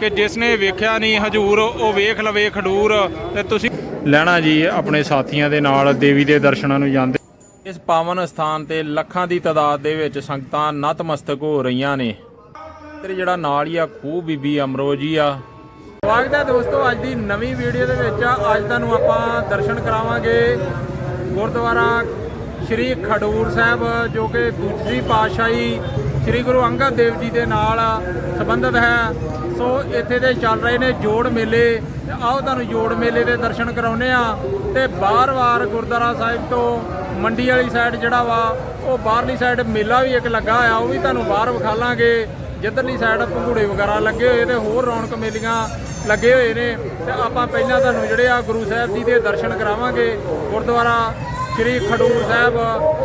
ਕਿ ਜਿਸ ਨੇ ਵੇਖਿਆ ਨਹੀਂ ਹਜੂਰ ਉਹ ਵੇਖ ਲਵੇ ਖਡੂਰ। ਤੇ ਤੁਸੀਂ ਲੈਣਾ ਜੀ ਆਪਣੇ ਸਾਥੀਆਂ ਦੇ ਨਾਲ ਦੇਵੀ ਦੇ ਦਰਸ਼ਨਾਂ ਨੂੰ ਜਾਂਦੇ ਇਸ ਪਾਵਨ ਸਥਾਨ ਤੇ ਲੱਖਾਂ ਦੀ ਤਾਦਾਦ ਦੇ ਵਿੱਚ ਸੰਗਤਾਂ ਨਤਮਸਤਕ ਹੋ ਰਹੀਆਂ ਨੇ। ਤੇ ਜਿਹੜਾ ਨਾਲ ਹੀ ਆ ਖੂਹ ਬੀਬੀ ਅਮਰੋ ਜੀ ਆ। ਸਵਾਗਤ ਹੈ ਦੋਸਤੋ ਅੱਜ ਦੀ ਨਵੀਂ ਵੀਡੀਓ ਦੇ ਵਿੱਚ ਅੱਜ ਤੁਹਾਨੂੰ ਆਪਾਂ ਦਰਸ਼ਨ ਕਰਾਵਾਂਗੇ ਗੁਰਦੁਆਰਾ ਸ਼੍ਰੀ ਖਡੂਰ ਸਾਹਿਬ ਜੋ ਕਿ ਦੂਸਰੀ ਪਾਤਸ਼ਾਹੀ ਸ਼੍ਰੀ ਗੁਰੂ ਅੰਗਦ ਦੇਵ ਜੀ ਦੇ ਨਾਲ ਸੰਬੰਧਿਤ ਹੈ। ਸੋ ਇੱਥੇ ਦੇ ਚੱਲ ਰਹੇ ਨੇ ਜੋੜ ਮੇਲੇ। ਤੇ ਆਓ ਤੁਹਾਨੂੰ ਜੋੜ ਮੇਲੇ ਦੇ ਦਰਸ਼ਨ ਕਰਾਉਨੇ ਆ ਤੇ ਬਾਰ-ਬਾਰ ਗੁਰਦੁਆਰਾ ਸਾਹਿਬ ਤੋਂ ਮੰਡੀ ਵਾਲੀ ਸਾਈਡ ਜਿਹੜਾ ਵਾ, ਉਹ ਬਾਹਰਲੀ ਸਾਈਡ ਮੇਲਾ ਵੀ ਇੱਕ ਲੱਗਾ ਆ ਉਹ ਵੀ ਤੁਹਾਨੂੰ ਬਾਹਰ ਵਿਖਾਲਾਂਗੇ ਜਿੱਧਰਲੀ ਸਾਈਡ ਪੰਘੂੜੇ ਵਗੈਰਾ ਲੱਗੇ ਹੋਏ ਤੇ ਹੋਰ ਰੌਣਕ ਮੇਲੀਆਂ ਲੱਗੇ ਹੋਏ ਨੇ। ਤੇ ਆਪਾਂ ਪਹਿਲਾਂ ਤੁਹਾਨੂੰ ਜਿਹੜੇ ਆ ਗੁਰੂ ਸਾਹਿਬ ਜੀ ਦੇ ਦਰਸ਼ਨ ਕਰਾਵਾਂਗੇ। ਗੁਰਦੁਆਰਾ ਸ੍ਰੀ ਖਡੂਰ ਸਾਹਿਬ,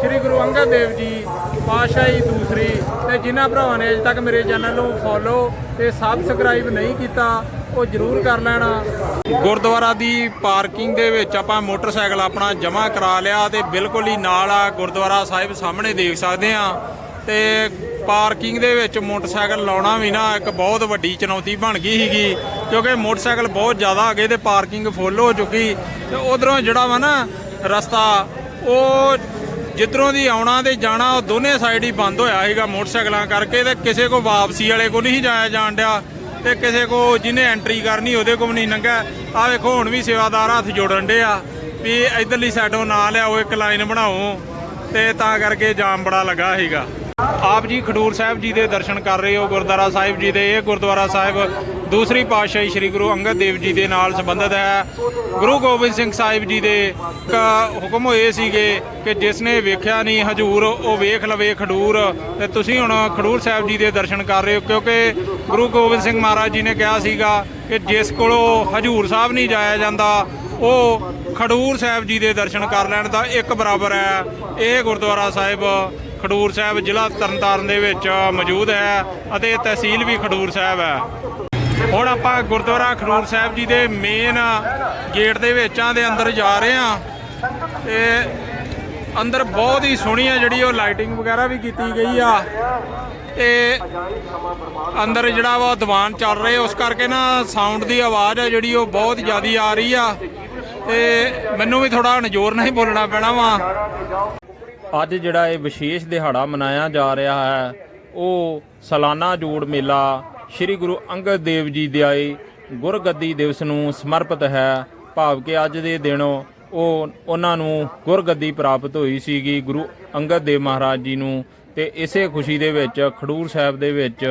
ਸ੍ਰੀ ਗੁਰੂ ਅੰਗਦ ਦੇਵ ਜੀ, ਪਾਤਸ਼ਾਹੀ ਦੂਸਰੀ ਤੇ ਜਿਨ੍ਹਾਂ ਭਰਾਵਾਂ ਨੇ ਅਜੇ ਤੱਕ ਮੇਰੇ ਚੈਨਲ ਨੂੰ ਫੋਲੋ ਤੇ ਸਬਸਕ੍ਰਾਈਬ ਨਹੀਂ ਕੀਤਾ, ਉਹ ਜਰੂਰ ਕਰ ਲੈਣਾ। ਗੁਰਦੁਆਰਾ ਦੀ ਪਾਰਕਿੰਗ ਦੇ ਵਿੱਚ ਆਪਾਂ ਮੋਟਰਸਾਈਕਲ ਆਪਣਾ ਜਮ੍ਹਾਂ ਕਰਾ ਲਿਆ ਤੇ ਬਿਲਕੁਲ ਹੀ ਨਾਲ ਆ ਗੁਰਦੁਆਰਾ ਸਾਹਿਬ ਸਾਹਮਣੇ ਦੇਖ ਸਕਦੇ ਆ ਤੇ ਪਾਰਕਿੰਗ ਦੇ ਵਿੱਚ ਮੋਟਰਸਾਈਕਲ ਲਾਉਣਾ ਵੀ ਨਾ ਇੱਕ ਬਹੁਤ ਵੱਡੀ ਚੁਣੌਤੀ ਬਣ ਗਈ ਸੀਗੀ, ਕਿਉਂਕਿ ਮੋਟਰਸਾਈਕਲ ਬਹੁਤ ਜ਼ਿਆਦਾ ਆ ਗਏ ਤੇ ਪਾਰਕਿੰਗ ਫੁੱਲ ਹੋ ਚੁੱਕੀ। ਤੇ ਉਧਰੋਂ ਜਿਹੜਾ ਵਾ ਨਾ ਰਸਤਾ ਉਹ ਜਿੱਧਰੋਂ ਦੀ ਆਉਣਾ ਤੇ ਜਾਣਾ, ਉਹ ਦੋਨੇ ਸਾਈਡ ਹੀ ਬੰਦ ਹੋਇਆ ਸੀਗਾ ਮੋਟਰਸਾਈਕਲਾਂ ਕਰਕੇ ਤੇ ਕਿਸੇ ਕੋ ਵਾਪਸੀ ਵਾਲੇ ਕੋ ਨਹੀਂ ਜਾਇਆ ਜਾਣ ਡਿਆ ਤੇ ਕਿਸੇ ਕੋ ਜਿਹਨੇ ਐਂਟਰੀ ਕਰਨੀ ਉਹਦੇ ਕੋਲ ਨਹੀਂ ਲੰਘਿਆ। ਆ ਵੇਖੋ, ਹੁਣ ਵੀ ਸੇਵਾਦਾਰ ਹੱਥ ਜੋੜਨ ਡੇ ਆ ਵੀ ਇਧਰਲੀ ਸਾਈਡੋਂ ਨਾ ਲਿਆਓ ਇੱਕ ਲਾਈਨ ਬਣਾਓ ਤੇ ਤਾਂ ਕਰਕੇ ਜਾਮ ਬੜਾ ਲੱਗਾ ਸੀਗਾ। ਆਪ ਜੀ ਖਡੂਰ ਸਾਹਿਬ ਜੀ ਦੇ ਦਰਸ਼ਨ ਕਰ ਰਹੇ ਹੋ, ਗੁਰਦੁਆਰਾ ਸਾਹਿਬ ਜੀ ਦੇ, ਇਹ ਗੁਰਦੁਆਰਾ ਸਾਹਿਬ ਦੂਸਰੀ ਪਾਤਸ਼ਾਹੀ ਸ੍ਰੀ ਗੁਰੂ ਅੰਗਦ ਦੇਵ ਜੀ ਦੇ ਨਾਲ ਸੰਬੰਧਿਤ ਹੈ। ਗੁਰੂ ਗੋਬਿੰਦ ਸਿੰਘ ਸਾਹਿਬ ਜੀ ਦੇ ਕ- ਹੁਕਮ ਹੋਏ ਸੀਗੇ ਕਿ ਜਿਸ ਨੇ ਵੇਖਿਆ ਨਹੀਂ ਹਜੂਰ, ਉਹ ਵੇਖ ਲਵੇ ਖਡੂਰ। ਤੇ ਤੁਸੀਂ ਹੁਣ ਖਡੂਰ ਸਾਹਿਬ ਜੀ ਦੇ ਦਰਸ਼ਨ ਕਰ ਰਹੇ ਹੋ, ਕਿਉਂਕਿ ਗੁਰੂ ਗੋਬਿੰਦ ਸਿੰਘ ਮਹਾਰਾਜ ਜੀ ਨੇ ਕਿਹਾ ਸੀਗਾ ਕਿ ਜਿਸ ਕੋਲੋਂ ਹਜੂਰ ਸਾਹਿਬ ਨਹੀਂ ਜਾਇਆ ਜਾਂਦਾ, ਉਹ ਖਡੂਰ ਸਾਹਿਬ ਜੀ ਦੇ ਦਰਸ਼ਨ ਕਰ ਲੈਣ ਦਾ ਇੱਕ ਬਰਾਬਰ ਹੈ। ਇਹ ਗੁਰਦੁਆਰਾ ਸਾਹਿਬ ਖਡੂਰ ਸਾਹਿਬ ਜ਼ਿਲ੍ਹਾ ਤਰਨਤਾਰਨ ਦੇ ਵਿੱਚ ਮੌਜੂਦ ਹੈ ਅਤੇ ਤਹਿਸੀਲ ਵੀ ਖਡੂਰ ਸਾਹਿਬ ਹੈ। ਹੁਣ ਆਪਾਂ ਗੁਰਦੁਆਰਾ ਖਡੂਰ ਸਾਹਿਬ ਜੀ ਦੇ ਮੇਨ ਗੇਟ ਦੇ ਵਿੱਚਾਂ ਦੇ ਅੰਦਰ ਜਾ ਰਹੇ ਹਾਂ ਤੇ ਅੰਦਰ ਬਹੁਤ ਹੀ ਸੋਹਣੀ ਆ ਜਿਹੜੀ ਉਹ ਲਾਈਟਿੰਗ ਵਗੈਰਾ ਵੀ ਕੀਤੀ ਗਈ ਆ ਤੇ ਅੰਦਰ ਜਿਹੜਾ ਵਾ ਦੀਵਾਨ ਚੱਲ ਰਹੇ, ਉਸ ਕਰਕੇ ਨਾ ਸਾਊਂਡ ਦੀ ਆਵਾਜ਼ ਆ ਜਿਹੜੀ ਉਹ ਬਹੁਤ ਜ਼ਿਆਦੀ ਆ ਰਹੀ ਆ ਤੇ ਮੈਨੂੰ ਵੀ ਥੋੜਾ ਨਜ਼ੋਰ ਨਹੀਂ ਬੋਲਣਾ ਪੈਣਾ ਵਾ। ਅੱਜ ਜਿਹੜਾ ਇਹ ਵਿਸ਼ੇਸ਼ ਦਿਹਾੜਾ ਮਨਾਇਆ ਜਾ ਰਿਹਾ ਹੈ, ਉਹ ਸਾਲਾਨਾ ਜੋੜ ਮੇਲਾ ਸ੍ਰੀ ਗੁਰੂ ਅੰਗਦ ਦੇਵ ਜੀ ਦੇ ਆਏ ਗੁਰਗੱਦੀ ਦਿਵਸ ਨੂੰ ਸਮਰਪਿਤ ਹੈ। ਭਾਵ ਕਿ ਅੱਜ ਦੇ ਦਿਨ ਉਹ ਉਹਨਾਂ ਨੂੰ ਗੁਰਗੱਦੀ ਪ੍ਰਾਪਤ ਹੋਈ ਸੀਗੀ ਗੁਰੂ ਅੰਗਦ ਦੇਵ ਮਹਾਰਾਜ ਜੀ ਨੂੰ ਤੇ ਇਸੇ ਖੁਸ਼ੀ ਦੇ ਵਿੱਚ ਖਡੂਰ ਸਾਹਿਬ ਦੇ ਵਿੱਚ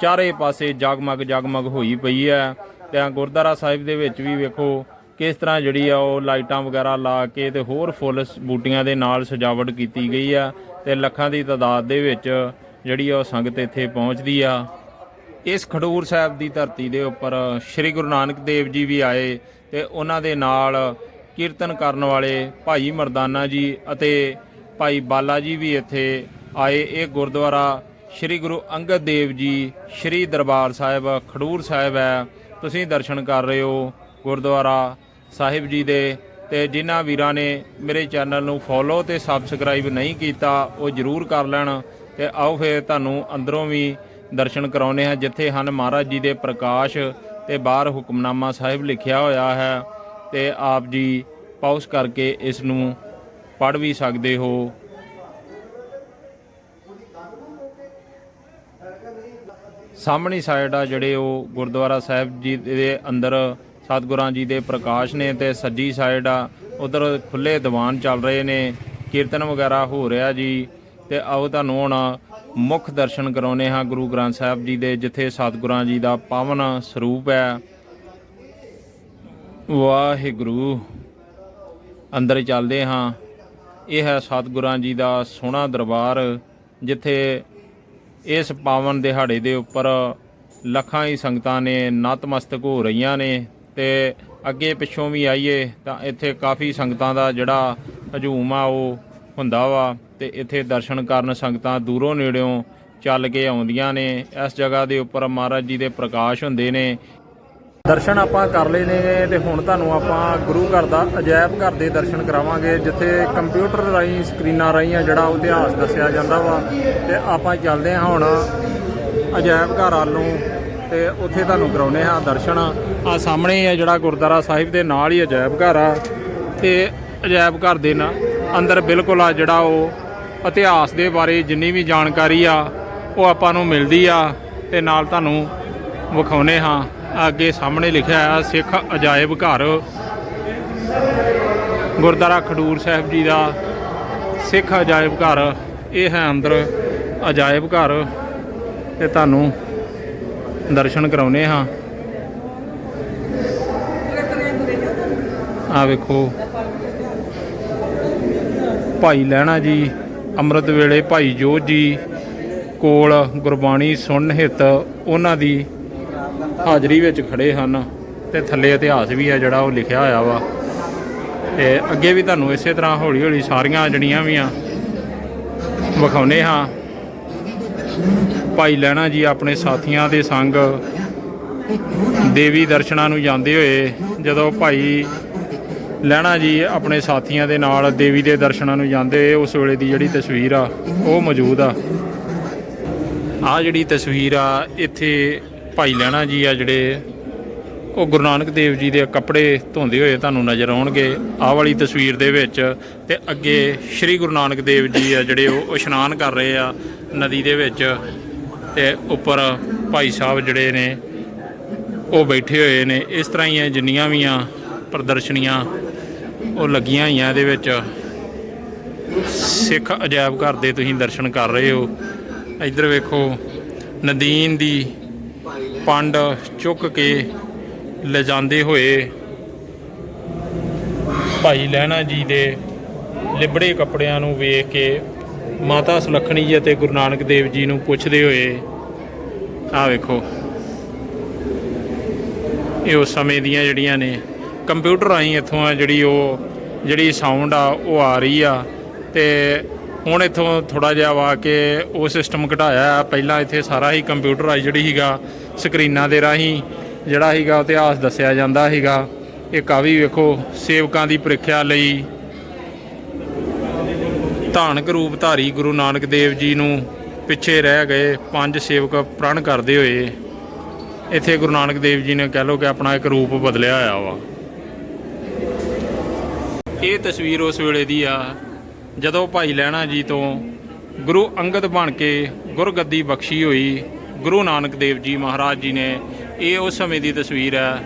ਚਾਰੇ ਪਾਸੇ ਜਗਮਗ ਜਗਮਗ ਹੋਈ ਪਈ ਹੈ। ਤੇ ਆ ਗੁਰਦੁਆਰਾ ਸਾਹਿਬ ਦੇ ਵਿੱਚ ਵੀ ਵੇਖੋ ਕਿਸ ਤਰ੍ਹਾਂ ਜਿਹੜੀ ਆ ਉਹ ਲਾਈਟਾਂ ਵਗੈਰਾ ਲਾ ਕੇ ਤੇ ਹੋਰ ਫੁੱਲ ਬੂਟੀਆਂ ਦੇ ਨਾਲ ਸਜਾਵਟ ਕੀਤੀ ਗਈ ਆ ਤੇ ਲੱਖਾਂ ਦੀ ਤਾਦਾਦ ਦੇ ਵਿੱਚ ਜਿਹੜੀ ਆ ਉਹ ਸੰਗਤ ਇੱਥੇ ਪਹੁੰਚਦੀ ਆ। ਇਸ ਖਡੂਰ ਸਾਹਿਬ ਦੀ ਧਰਤੀ ਦੇ ਉੱਪਰ ਸ੍ਰੀ ਗੁਰੂ ਨਾਨਕ ਦੇਵ ਜੀ ਵੀ ਆਏ ਤੇ ਉਹਨਾਂ ਦੇ ਨਾਲ ਕੀਰਤਨ ਕਰਨ ਵਾਲੇ ਭਾਈ ਮਰਦਾਨਾ ਜੀ ਅਤੇ ਭਾਈ ਬਾਲਾ ਜੀ ਵੀ ਇੱਥੇ ਆਏ। ਇਹ ਗੁਰਦੁਆਰਾ ਸ੍ਰੀ ਗੁਰੂ ਅੰਗਦ ਦੇਵ ਜੀ, ਸ੍ਰੀ ਦਰਬਾਰ ਸਾਹਿਬ, ਖਡੂਰ ਸਾਹਿਬ ਹੈ। ਤੁਸੀਂ ਦਰਸ਼ਨ ਕਰ ਰਹੇ ਹੋ ਗੁਰਦੁਆਰਾ ਸਾਹਿਬ ਜੀ ਦੇ ਤੇ ਜਿਨ੍ਹਾਂ ਵੀਰਾਂ ਨੇ ਮੇਰੇ ਚੈਨਲ ਨੂੰ ਫੋਲੋ ਤੇ ਸਬਸਕ੍ਰਾਈਬ ਨਹੀਂ ਕੀਤਾ ਉਹ ਜਰੂਰ ਕਰ ਲੈਣ ਤੇ ਆਓ ਫਿਰ ਤੁਹਾਨੂੰ ਅੰਦਰੋਂ ਵੀ ਦਰਸ਼ਨ ਕਰਾਉਨੇ ਆ ਜਿੱਥੇ ਹਨ ਮਹਾਰਾਜ ਜੀ ਦੇ ਪ੍ਰਕਾਸ਼ ਤੇ ਬਾਹਰ ਹੁਕਮਨਾਮਾ ਸਾਹਿਬ ਲਿਖਿਆ ਹੋਇਆ ਹੈ ਤੇ ਆਪ ਜੀ ਪਾਉਸ ਕਰਕੇ ਇਸ ਨੂੰ ਪੜ੍ਹ ਵੀ ਸਕਦੇ ਹੋ। ਸਾਹਮਣੀ ਸਾਈਡ ਆ ਜਿਹੜੇ ਉਹ ਗੁਰਦੁਆਰਾ ਸਾਹਿਬ ਜੀ ਦੇ ਅੰਦਰ ਸਤਿਗੁਰਾਂ ਜੀ ਦੇ ਪ੍ਰਕਾਸ਼ ਨੇ ਤੇ ਸੱਜੀ ਸਾਈਡ ਆ, ਉਧਰ ਖੁੱਲੇ ਦੀਵਾਨ ਚੱਲ ਰਹੇ ਨੇ, ਕੀਰਤਨ ਵਗੈਰਾ ਹੋ ਰਿਹਾ ਜੀ। ਤੇ ਆਓ ਤੁਹਾਨੂੰ ਹੁਣ ਮੁੱਖ ਦਰਸ਼ਨ ਕਰਾਉਨੇ ਹਾਂ ਗੁਰੂ ਗ੍ਰੰਥ ਸਾਹਿਬ ਜੀ ਦੇ, ਜਿੱਥੇ ਸਤਿਗੁਰਾਂ ਜੀ ਦਾ ਪਾਵਨ ਸਰੂਪ ਹੈ। ਵਾਹਿਗੁਰੂ। ਅੰਦਰ ਚੱਲਦੇ ਹਾਂ। ਇਹ ਹੈ ਸਤਿਗੁਰਾਂ ਜੀ ਦਾ ਸੋਹਣਾ ਦਰਬਾਰ, ਜਿੱਥੇ ਇਸ ਪਾਵਨ ਦਿਹਾੜੇ ਦੇ ਉੱਪਰ ਲੱਖਾਂ ਹੀ ਸੰਗਤਾਂ ਨੇ ਨਤਮਸਤਕ ਹੋ ਰਹੀਆਂ ਨੇ ਤੇ ਅੱਗੇ ਪਿੱਛੋਂ ਵੀ ਆਈਏ ਤਾਂ ਇੱਥੇ ਕਾਫੀ ਸੰਗਤਾਂ ਦਾ ਜਿਹੜਾ ਹਜੂਮ ਆ ਉਹ ਹੁੰਦਾ ਵਾ। ਤੇ ਇੱਥੇ ਦਰਸ਼ਨ ਕਰਨ ਸੰਗਤਾਂ ਦੂਰੋਂ ਨੇੜਿਓਂ ਚੱਲ ਕੇ ਆਉਂਦੀਆਂ ਨੇ। ਇਸ ਜਗ੍ਹਾ ਦੇ ਉੱਪਰ ਮਹਾਰਾਜ ਜੀ ਦੇ ਪ੍ਰਕਾਸ਼ ਹੁੰਦੇ ਨੇ। ਦਰਸ਼ਨ ਆਪਾਂ ਕਰ ਲਏ ਨੇ ਤੇ ਹੁਣ ਤੁਹਾਨੂੰ ਆਪਾਂ ਗੁਰੂ ਘਰ ਦਾ ਅਜਾਇਬ ਘਰ ਦੇ ਦਰਸ਼ਨ ਕਰਾਵਾਂਗੇ, ਜਿੱਥੇ ਕੰਪਿਊਟਰ ਰਾਹੀਂ, ਸਕਰੀਨਾਂ ਰਾਹੀਂ ਆ ਜਿਹੜਾ ਇਤਿਹਾਸ ਦੱਸਿਆ ਜਾਂਦਾ ਵਾ। ਤੇ ਆਪਾਂ ਚੱਲਦੇ ਹਾਂ ਹੁਣ ਅਜਾਇਬ ਘਰ ਵੱਲ ਨੂੰ ਤੇ ਉੱਥੇ ਤੁਹਾਨੂੰ ਕਰਾਉਨੇ ਹਾਂ ਦਰਸ਼ਨ। ਆ ਸਾਹਮਣੇ ਹੀ ਹੈ ਜਿਹੜਾ ਗੁਰਦੁਆਰਾ ਸਾਹਿਬ ਦੇ ਨਾਲ ਹੀ ਅਜਾਇਬ ਘਰ ਆ। ਤੇ ਅਜਾਇਬ ਘਰ ਦੇ ਨਾ ਅੰਦਰ ਬਿਲਕੁਲ ਆ ਜਿਹੜਾ ਉਹ ਇਤਿਹਾਸ ਦੇ ਬਾਰੇ ਜਿੰਨੀ ਵੀ ਜਾਣਕਾਰੀ ਆ, ਉਹ ਆਪਾਂ ਨੂੰ ਮਿਲਦੀ ਆ ਤੇ ਨਾਲ ਤੁਹਾਨੂੰ ਵਿਖਾਉਨੇ ਹਾਂ। ਅੱਗੇ ਸਾਹਮਣੇ ਲਿਖਿਆ ਆ, ਸਿੱਖ ਅਜਾਇਬ ਘਰ। ਗੁਰਦੁਆਰਾ ਖਡੂਰ ਸਾਹਿਬ ਜੀ ਦਾ ਸਿੱਖ ਅਜਾਇਬ ਘਰ। ਇਹ ਹੈ ਅੰਦਰ ਅਜਾਇਬ ਘਰ ਤੇ ਤੁਹਾਨੂੰ ਦਰਸ਼ਨ ਕਰਾਉਨੇ ਹਾਂ। ਆ ਵੇਖੋ। ਭਾਈ ਲੈਣਾ ਜੀ ਅੰਮ੍ਰਿਤ ਵੇਲੇ ਭਾਈ ਜੋਧ ਜੀ ਕੋਲ ਗੁਰਬਾਣੀ ਸੁਣਨ ਹਿੱਤ ਉਹਨਾਂ ਦੀ ਹਾਜ਼ਰੀ ਵਿੱਚ ਖੜੇ ਹਨ ਤੇ ਥੱਲੇ ਇਤਿਹਾਸ ਵੀ ਹੈ ਜਿਹੜਾ ਉਹ ਲਿਖਿਆ ਹੋਇਆ ਵਾ। ਤੇ ਅੱਗੇ ਵੀ ਤੁਹਾਨੂੰ ਇਸੇ ਤਰ੍ਹਾਂ ਹੌਲੀ ਹੌਲੀ ਸਾਰੀਆਂ ਜਿਹੜੀਆਂ ਵੀ ਆ ਵਿਖਾਉਨੇ ਹਾਂ। ਭਾਈ ਲੈਣਾ ਜੀ ਆਪਣੇ ਸਾਥੀਆਂ ਦੇ ਸੰਗ ਦੇਵੀ ਦਰਸ਼ਨਾਂ ਨੂੰ ਜਾਂਦੇ ਹੋਏ ਜਦੋਂ ਭਾਈ ਲੈਣਾ ਜੀ, ਆਪਣੇ ਸਾਥੀਆਂ ਦੇ ਨਾਲ, ਦੇਵੀ ਦੇ ਦਰਸ਼ਨਾਂ ਨੂੰ ਜਾਂਦੇ, ਉਸ ਵੇਲੇ ਦੀ ਜਿਹੜੀ ਤਸਵੀਰ ਆ, ਉਹ ਮੌਜੂਦ ਆ। ਆ ਜਿਹੜੀ ਤਸਵੀਰ ਆ, ਇੱਥੇ ਭਾਈ ਲੈਣਾ ਜੀ ਆ ਜਿਹੜੇ, ਉਹ ਗੁਰੂ ਨਾਨਕ ਦੇਵ ਜੀ ਦੇ ਕੱਪੜੇ ਧੋਂਦੇ ਹੋਏ ਤੁਹਾਨੂੰ ਨਜ਼ਰ ਆਉਣਗੇ। ਆਹ ਵਾਲੀ ਤਸਵੀਰ ਦੇ ਵਿੱਚ ਤੇ ਅੱਗੇ ਸ੍ਰੀ ਗੁਰੂ ਨਾਨਕ ਦੇਵ ਜੀ ਆ ਜਿਹੜੇ, ਉਹ ਇਸ਼ਨਾਨ ਕਰ ਰਹੇ ਆ ਨਦੀ ਦੇ ਵਿੱਚ ਤੇ ਉੱਪਰ ਭਾਈ ਸਾਹਿਬ ਜਿਹੜੇ ਨੇ, ਉਹ ਬੈਠੇ ਹੋਏ ਨੇ। ਇਸ ਤਰ੍ਹਾਂ ਹੀ ਜਿੰਨੀਆਂ ਵੀ ਆ ਪ੍ਰਦਰਸ਼ਨੀਆਂ ਉਹ ਲੱਗੀਆਂ ਹੋਈਆਂ ਇਹਦੇ ਵਿੱਚ। ਸਿੱਖ ਅਜਾਇਬ ਘਰ ਦੇ ਤੁਸੀਂ ਦਰਸ਼ਨ ਕਰ ਰਹੇ ਹੋ। ਇੱਧਰ ਵੇਖੋ, ਨਦੀਨ ਦੀ ਪੰਡ ਚੁੱਕ ਕੇ ਲਿਜਾਂਦੇ ਹੋਏ ਭਾਈ ਲਹਿਣਾ ਜੀ ਦੇ ਲਿਬੜੇ ਕੱਪੜਿਆਂ ਨੂੰ ਵੇਖ ਕੇ ਮਾਤਾ ਸੁਲੱਖਣੀ ਜੀ ਅਤੇ ਗੁਰੂ ਨਾਨਕ ਦੇਵ ਜੀ ਨੂੰ ਪੁੱਛਦੇ ਹੋਏ, ਆਹ ਵੇਖੋ, ਇਹ ਉਸ ਸਮੇਂ ਦੀਆਂ ਜਿਹੜੀਆਂ ਨੇ ਕੰਪਿਊਟਰ ਆਈ ਇੱਥੋਂ ਆ ਜਿਹੜੀ ਉਹ, ਜਿਹੜੀ ਸਾਊਂਡ ਆ, ਉਹ ਆ ਰਹੀ ਆ। ਤੇ ਹੁਣ ਇੱਥੋਂ ਥੋੜਾ ਜਿਹਾ ਵਾ ਕੇ ਉਹ ਸਿਸਟਮ ਘਟਾਇਆ ਪਹਿਲਾਂ ਇੱਥੇ ਸਾਰਾ ਹੀ ਕੰਪਿਊਟਰਾਈਜ਼ ਜਿਹੜੀ ਸੀਗਾ, ਸਕਰੀਨਾਂ ਦੇ ਰਾਹੀਂ ਜਿਹੜਾ ਸੀਗਾ ਇਤਿਹਾਸ ਦੱਸਿਆ ਜਾਂਦਾ ਸੀਗਾ। ਇਹ ਕਾਵੀ ਵੇਖੋ, ਸੇਵਕਾਂ ਦੀ ਪ੍ਰੀਖਿਆ ਲਈ ਧਾਨਕ ਰੂਪ ਧਾਰੀ ਗੁਰੂ ਨਾਨਕ ਦੇਵ ਜੀ ਨੂੰ ਪਿੱਛੇ ਰਹਿ ਗਏ, ਪੰਜ ਸੇਵਕ ਪ੍ਰਣ ਕਰਦੇ ਹੋਏ। ਇੱਥੇ ਗੁਰੂ ਨਾਨਕ ਦੇਵ ਜੀ ਨੇ ਕਹਿ ਲੋ ਕਿ ਆਪਣਾ ਇੱਕ ਰੂਪ ਬਦਲਿਆ ਹੋਇਆ ਵਾ। ਇਹ ਤਸਵੀਰ ਉਸ ਵੇਲੇ ਦੀ ਆ, ਜਦੋਂ ਭਾਈ ਲੈਣਾ ਜੀ ਤੋਂ ਗੁਰੂ ਅੰਗਦ ਬਣ ਕੇ ਗੁਰਗੱਦੀ ਬਖਸ਼ੀ ਹੋਈ, ਗੁਰੂ ਨਾਨਕ ਦੇਵ ਜੀ ਮਹਾਰਾਜ ਜੀ ਨੇ, ਇਹ ਉਸ ਸਮੇਂ ਦੀ ਤਸਵੀਰ ਹੈ।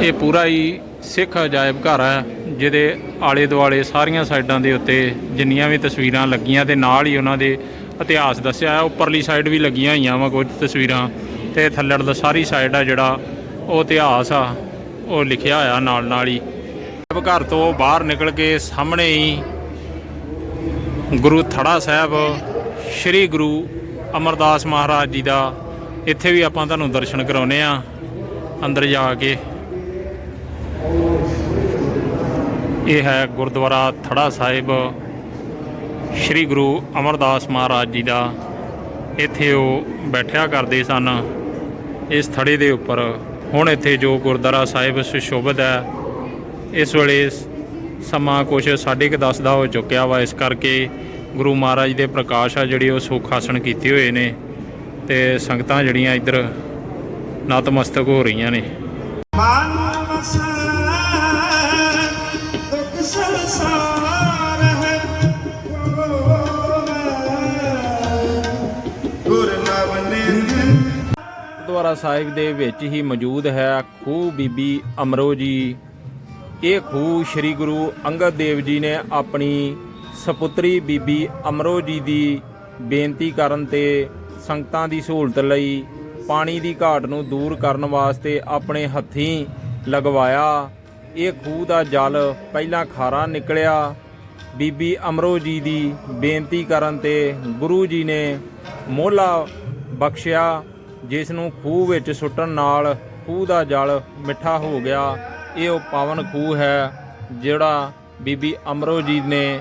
ਇਹ ਪੂਰਾ ਹੀ ਸਿੱਖ ਅਜਾਇਬ ਘਰ ਹੈ, ਜਿਹਦੇ ਆਲੇ ਦੁਆਲੇ ਸਾਰੀਆਂ ਸਾਈਡਾਂ ਦੇ ਉੱਤੇ ਜਿੰਨੀਆਂ ਵੀ ਤਸਵੀਰਾਂ ਲੱਗੀਆਂ ਤੇ ਨਾਲ ਹੀ ਉਹਨਾਂ ਦੇ ਇਤਿਹਾਸ ਦੱਸਿਆ ਹੈ, ਉੱਪਰਲੀ ਸਾਈਡ ਵੀ ਲੱਗੀਆਂ ਹੋਈਆਂ ਵਾ ਕੁਝ ਤਸਵੀਰਾਂ ਤੇ ਥੱਲੜ ਦਾ ਸਾਰੀ ਸਾਈਡ ਆ ਜਿਹੜਾ ਉਹ ਇਤਿਹਾਸ ਆ। ਉਹ ਲਿਖਿਆ ਹੋਇਆ ਨਾਲ ਨਾਲ ਹੀ। ਅਜਾਇਬ ਘਰ ਤੋਂ ਬਾਹਰ ਨਿਕਲ ਕੇ ਸਾਹਮਣੇ ਹੀ ਗੁਰੂ ਥੜਾ ਸਾਹਿਬ, ਸ੍ਰੀ ਗੁਰੂ ਅਮਰਦਾਸ ਮਹਾਰਾਜ ਜੀ ਦਾ ਇੱਥੇ ਵੀ ਆਪਾਂ ਤੁਹਾਨੂੰ ਦਰਸ਼ਨ ਕਰਾਉਨੇ ਆ ਅੰਦਰ ਜਾ ਕੇ। ਇਹ ਹੈ ਗੁਰਦੁਆਰਾ ਥੜਾ ਸਾਹਿਬ, ਸ੍ਰੀ ਗੁਰੂ ਅਮਰਦਾਸ ਮਹਾਰਾਜ ਜੀ ਦਾ। ਇੱਥੇ ਉਹ ਬੈਠਿਆ ਕਰਦੇ ਸਨ, ਇਸ ਥੜੇ ਦੇ ਉੱਪਰ। ਹੁਣ ਇੱਥੇ ਜੋ ਗੁਰਦੁਆਰਾ ਸਾਹਿਬ ਸੁਸ਼ੋਭਿਤ ਹੈ, ਇਸ ਵੇਲੇ ਸਮਾਂ ਕੁਛ ਸਾਢੇ ਕੁ ਦਸ ਦਾ ਹੋ ਚੁੱਕਿਆ ਵਾ, ਇਸ ਕਰਕੇ ਗੁਰੂ ਮਹਾਰਾਜ ਦੇ ਪ੍ਰਕਾਸ਼ ਆ ਜਿਹੜੇ ਉਹ ਸੁੱਖ ਆਸਣ ਕੀਤੇ ਹੋਏ ਨੇ ਤੇ ਸੰਗਤਾਂ ਜਿਹੜੀਆਂ ਇੱਧਰ ਨਤਮਸਤਕ ਹੋ ਰਹੀਆਂ ਨੇ। ਮਨ ਵਸੈ ਗੁਰਦੁਆਰਾ ਸਾਹਿਬ ਦੇ ਵਿੱਚ ਹੀ ਮੌਜੂਦ ਹੈ ਖੂਹ ਬੀਬੀ ਅਮਰੋ ਜੀ। ਇਹ ਖੂਹ ਸ੍ਰੀ ਗੁਰੂ ਅੰਗਦ ਦੇਵ ਜੀ ਨੇ ਆਪਣੀ ਸਪੁੱਤਰੀ ਬੀਬੀ ਅਮਰੋ ਜੀ ਦੀ ਬੇਨਤੀ ਕਰਨ ਤੇ ਸੰਗਤਾਂ ਦੀ ਸਹੂਲਤ ਲਈ ਪਾਣੀ ਦੀ ਘਾਟ ਨੂੰ ਦੂਰ ਕਰਨ ਵਾਸਤੇ ਆਪਣੇ ਹੱਥੀਂ ਲਗਵਾਇਆ। ਇਹ ਖੂਹ ਦਾ ਜਲ ਪਹਿਲਾਂ ਖਾਰਾ ਨਿਕਲਿਆ। ਬੀਬੀ ਅਮਰੋ ਜੀ ਦੀ ਬੇਨਤੀ ਕਰਨ ਤੇ ਗੁਰੂ ਜੀ ਨੇ ਮੋਹਲਾ ਬਖਸ਼ਿਆ। ਜਿਸ ਨੂੰ ਖੂਹ ਵਿੱਚ ਸੁੱਟਣ ਨਾਲ ਖੂਹ ਦਾ ਜਲ ਮਿੱਠਾ ਹੋ ਗਿਆ, ਇਹ ਉਹ ਪਾਵਨ ਖੂਹ ਹੈ, ਜਿਹੜਾ ਬੀਬੀ ਅਮਰੋ ਜੀ ਨੇ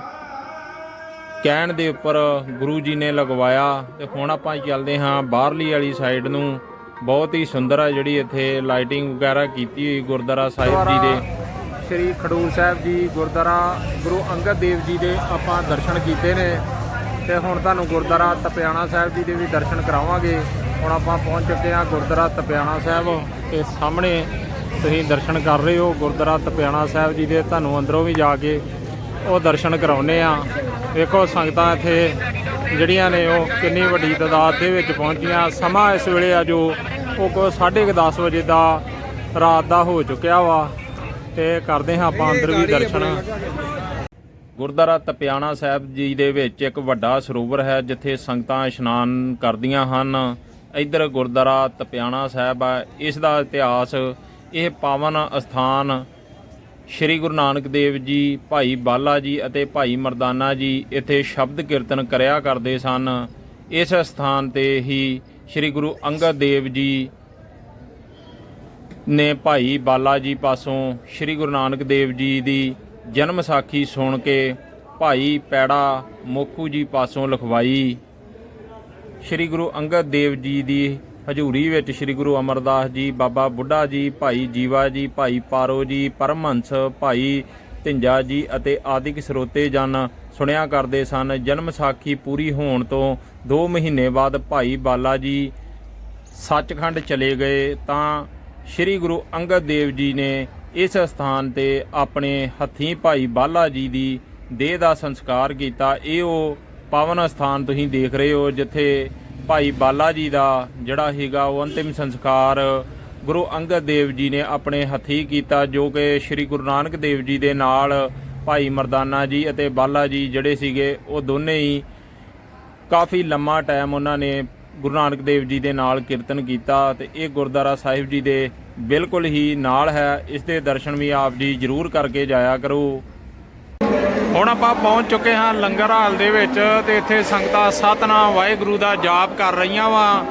ਕਹਿਣ ਦੇ ਉੱਪਰ ਗੁਰੂ ਜੀ ਨੇ ਲਗਵਾਇਆ। ਤੇ ਹੁਣ ਆਪਾਂ ਚੱਲਦੇ ਹਾਂ ਬਾਹਰਲੀ ਵਾਲੀ ਸਾਈਡ ਨੂੰ। ਬਹੁਤ ਹੀ ਸੁੰਦਰ ਆ ਜਿਹੜੀ ਇੱਥੇ ਲਾਈਟਿੰਗ ਵਗੈਰਾ ਕੀਤੀ ਹੋਈ ਗੁਰਦੁਆਰਾ ਸਾਹਿਬ ਜੀ ਦੇ। ਸ੍ਰੀ ਖਡੂਰ ਸਾਹਿਬ ਜੀ ਗੁਰਦੁਆਰਾ ਗੁਰੂ ਅੰਗਦ ਦੇਵ ਜੀ ਦੇ ਆਪਾਂ ਦਰਸ਼ਨ ਕੀਤੇ ਨੇ। ਤੇ ਹੁਣ ਤੁਹਾਨੂੰ ਗੁਰਦੁਆਰਾ ਤਪਿਆਣਾ ਸਾਹਿਬ ਜੀ ਦੇ ਵੀ ਦਰਸ਼ਨ ਕਰਾਵਾਂਗੇ। ਹੁਣ ਆਪਾਂ ਪਹੁੰਚ ਚੁੱਕੇ ਹਾਂ ਗੁਰਦੁਆਰਾ ਤਪਿਆਣਾ ਸਾਹਿਬ ਤੇ ਸਾਹਮਣੇ ਤੁਸੀਂ ਦਰਸ਼ਨ ਕਰ ਰਹੇ ਹੋ ਗੁਰਦੁਆਰਾ ਤਪਿਆਣਾ ਸਾਹਿਬ ਜੀ ਦੇ, ਤੁਹਾਨੂੰ ਅੰਦਰੋਂ ਵੀ ਜਾ ਕੇ ਉਹ ਦਰਸ਼ਨ ਕਰਾਉਨੇ ਆ ਵੇਖੋ ਸੰਗਤਾਂ ਇੱਥੇ ਜਿਹੜੀਆਂ ਨੇ ਉਹ ਕਿੰਨੀ ਵੱਡੀ ਤਾਦਾਦ ਦੇ ਵਿੱਚ ਪਹੁੰਚੀਆਂ। ਸਮਾਂ ਇਸ ਵੇਲੇ ਆ ਜੋ ਉਹ ਕੋ 10:30 ਵਜੇ ਦਾ ਰਾਤ ਦਾ ਹੋ ਚੁੱਕਿਆ ਵਾ ਤੇ ਕਰਦੇ ਹਾਂ ਆਪਾਂ ਅੰਦਰ ਵੀ ਦਰਸ਼ਨ। ਗੁਰਦੁਆਰਾ ਤਪਿਆਣਾ ਸਾਹਿਬ ਜੀ ਦੇ ਵਿੱਚ ਇੱਕ ਵੱਡਾ ਸਰੋਵਰ ਹੈ ਜਿੱਥੇ ਸੰਗਤਾਂ ਇਸ਼ਨਾਨ ਕਰਦੀਆਂ ਹਨ। ਇੱਧਰ ਗੁਰਦੁਆਰਾ ਤਪਿਆਣਾ ਸਾਹਿਬ ਹੈ ਇਸ ਦਾ ਇਤਿਹਾਸ, ਇਹ ਪਾਵਨ ਅਸਥਾਨ ਸ਼੍ਰੀ ਗੁਰੂ ਨਾਨਕ ਦੇਵ ਜੀ, ਭਾਈ ਬਾਲਾ ਜੀ ਅਤੇ ਭਾਈ ਮਰਦਾਨਾ ਜੀ ਇੱਥੇ ਸ਼ਬਦ ਕੀਰਤਨ ਕਰਿਆ ਕਰਦੇ ਸਨ। ਇਸ ਸਥਾਨ ਤੇ ਹੀ ਸ਼੍ਰੀ ਗੁਰੂ ਅੰਗਦ ਦੇਵ ਜੀ ਨੇ ਭਾਈ ਬਾਲਾ ਜੀ ਪਾਸੋਂ ਸ਼੍ਰੀ ਗੁਰੂ ਨਾਨਕ ਦੇਵ ਜੀ ਦੀ ਜਨਮ ਸਾਖੀ ਸੁਣ ਕੇ ਭਾਈ ਪੈੜਾ ਮੋਖੂ ਜੀ ਪਾਸੋਂ ਲਿਖਵਾਈ। ਸ਼੍ਰੀ ਗੁਰੂ ਅੰਗਦ ਦੇਵ ਜੀ ਦੀ ਹਜ਼ੂਰੀ ਵਿੱਚ ਸ਼੍ਰੀ ਗੁਰੂ ਅਮਰਦਾਸ ਜੀ, ਬਾਬਾ ਬੁੱਢਾ ਜੀ, ਭਾਈ ਜੀਵਾ ਜੀ, ਭਾਈ ਪਾਰੋ ਜੀ, ਪਰਮਹੰਸ, ਭਾਈ ਧਿੰਜਾ ਜੀ ਅਤੇ ਆਦਿਕ ਸਰੋਤੇ ਜਨ ਸੁਣਿਆ ਕਰਦੇ ਸਨ। ਜਨਮ ਸਾਖੀ ਪੂਰੀ ਹੋਣ ਤੋਂ 2 ਮਹੀਨੇ ਬਾਅਦ ਭਾਈ ਬਾਲਾ ਜੀ ਸੱਚਖੰਡ ਚਲੇ ਗਏ ਤਾਂ ਸ੍ਰੀ ਗੁਰੂ ਅੰਗਦ ਦੇਵ ਜੀ ਨੇ ਇਸ ਸਥਾਨ ਤੇ ਆਪਣੇ ਹੱਥੀਂ ਭਾਈ ਬਾਲਾ ਜੀ ਦੀ ਦੇਹ ਦਾ ਸੰਸਕਾਰ ਕੀਤਾ। ਇਹ ਉਹ ਪਾਵਨ ਸਥਾਨ ਤੁਸੀਂ ਦੇਖ ਰਹੇ ਹੋ, ਜਿੱਥੇ ਭਾਈ ਬਾਲਾ ਜੀ ਦਾ ਜਿਹੜਾ ਹੈਗਾ ਉਹ ਅੰਤਿਮ ਸੰਸਕਾਰ ਗੁਰੂ ਅੰਗਦ ਦੇਵ ਜੀ ਨੇ ਆਪਣੇ ਹੱਥੀਂ ਕੀਤਾ, ਜੋ ਕਿ ਸ੍ਰੀ ਗੁਰੂ ਨਾਨਕ ਦੇਵ ਜੀ ਦੇ ਨਾਲ ਭਾਈ ਮਰਦਾਨਾ ਜੀ ਅਤੇ ਬਾਲਾ ਜੀ ਜਿਹੜੇ ਸੀਗੇ, ਉਹ ਦੋਨੇ ਹੀ ਕਾਫੀ ਲੰਮਾ ਟਾਈਮ ਉਹਨਾਂ ਨੇ ਗੁਰੂ ਨਾਨਕ ਦੇਵ ਜੀ ਦੇ ਨਾਲ ਕੀਰਤਨ ਕੀਤਾ ਤੇ ਇਹ ਗੁਰਦੁਆਰਾ ਸਾਹਿਬ ਜੀ ਦੇ ਬਿਲਕੁਲ ਹੀ ਨਾਲ ਹੈ। ਇਸ ਦੇ ਦਰਸ਼ਨ ਵੀ ਆਪ ਜੀ ਜ਼ਰੂਰ ਕਰਕੇ ਜਾਇਆ ਕਰੋ। ਹੁਣ ਆਪਾਂ ਪਹੁੰਚ ਚੁੱਕੇ ਹਾਂ ਲੰਗਰ ਹਾਲ ਦੇ ਵਿੱਚ ਤੇ ਇੱਥੇ ਸੰਗਤਾਂ ਸਤਨਾਮ ਵਾਹਿਗੁਰੂ ਦਾ ਜਾਪ ਕਰ ਰਹੀਆਂ ਵਾ।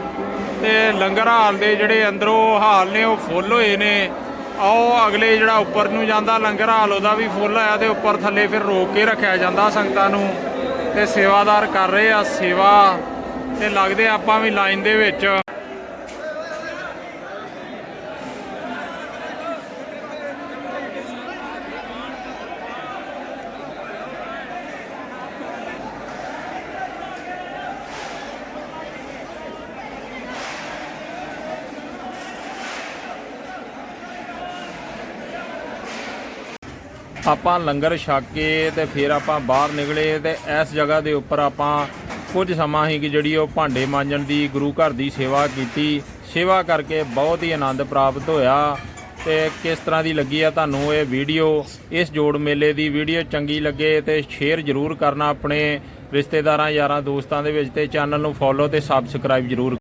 ਤੇ ਲੰਗਰ ਹਾਲ ਦੇ ਜਿਹੜੇ ਅੰਦਰੋਂ ਹਾਲ ਨੇ ਉਹ ਫੁੱਲ ਹੋਏ ਨੇ। ਆਓ ਅਗਲੇ ਜਿਹੜਾ ਉੱਪਰ ਨੂੰ ਜਾਂਦਾ ਲੰਗਰ ਹਾਲ, ਉਹਦਾ ਵੀ ਫੁੱਲ ਆਇਆ ਤੇ ਉੱਪਰ ਥੱਲੇ ਫਿਰ ਰੋਕ ਕੇ ਰੱਖਿਆ ਜਾਂਦਾ ਸੰਗਤਾਂ ਨੂੰ। ਤੇ ਸੇਵਾਦਾਰ ਕਰ ਰਹੇ ਆ ਸੇਵਾ। ਤੇ ਲੱਗਦੇ ਆਪਾਂ ਵੀ ਲਾਈਨ ਦੇ ਵਿੱਚ। ਆਪਾਂ ਲੰਗਰ ਛਕ ਕੇ ਤੇ ਫਿਰ ਆਪਾਂ ਬਾਹਰ ਨਿਕਲੇ ਤੇ ਇਸ ਜਗ੍ਹਾ ਦੇ ਉੱਪਰ ਆਪਾਂ ਕੁਝ ਸਮਾਂ ਹੀ ਕਿ ਜਿਹੜੀ ਉਹ ਭਾਂਡੇ ਮਾਂਜਣ ਦੀ, ਗੁਰੂ ਘਰ ਦੀ ਸੇਵਾ ਕੀਤੀ। ਸੇਵਾ ਕਰਕੇ ਬਹੁਤ ਹੀ ਆਨੰਦ ਪ੍ਰਾਪਤ ਹੋਇਆ ਤੇ ਕਿਸ ਤਰ੍ਹਾਂ ਦੀ ਲੱਗੀ ਆ ਤੁਹਾਨੂੰ ਇਹ ਵੀਡੀਓ? ਇਸ ਜੋੜ ਮੇਲੇ ਦੀ ਵੀਡੀਓ ਚੰਗੀ ਲੱਗੇ ਤੇ ਸ਼ੇਅਰ ਜ਼ਰੂਰ ਕਰਨਾ ਆਪਣੇ ਰਿਸ਼ਤੇਦਾਰਾਂ, ਯਾਰਾਂ, ਦੋਸਤਾਂ ਦੇ ਵਿੱਚ ਤੇ ਚੈਨਲ ਨੂੰ ਫੋਲੋ ਤੇ ਸਬਸਕ੍ਰਾਈਬ ਜ਼ਰੂਰ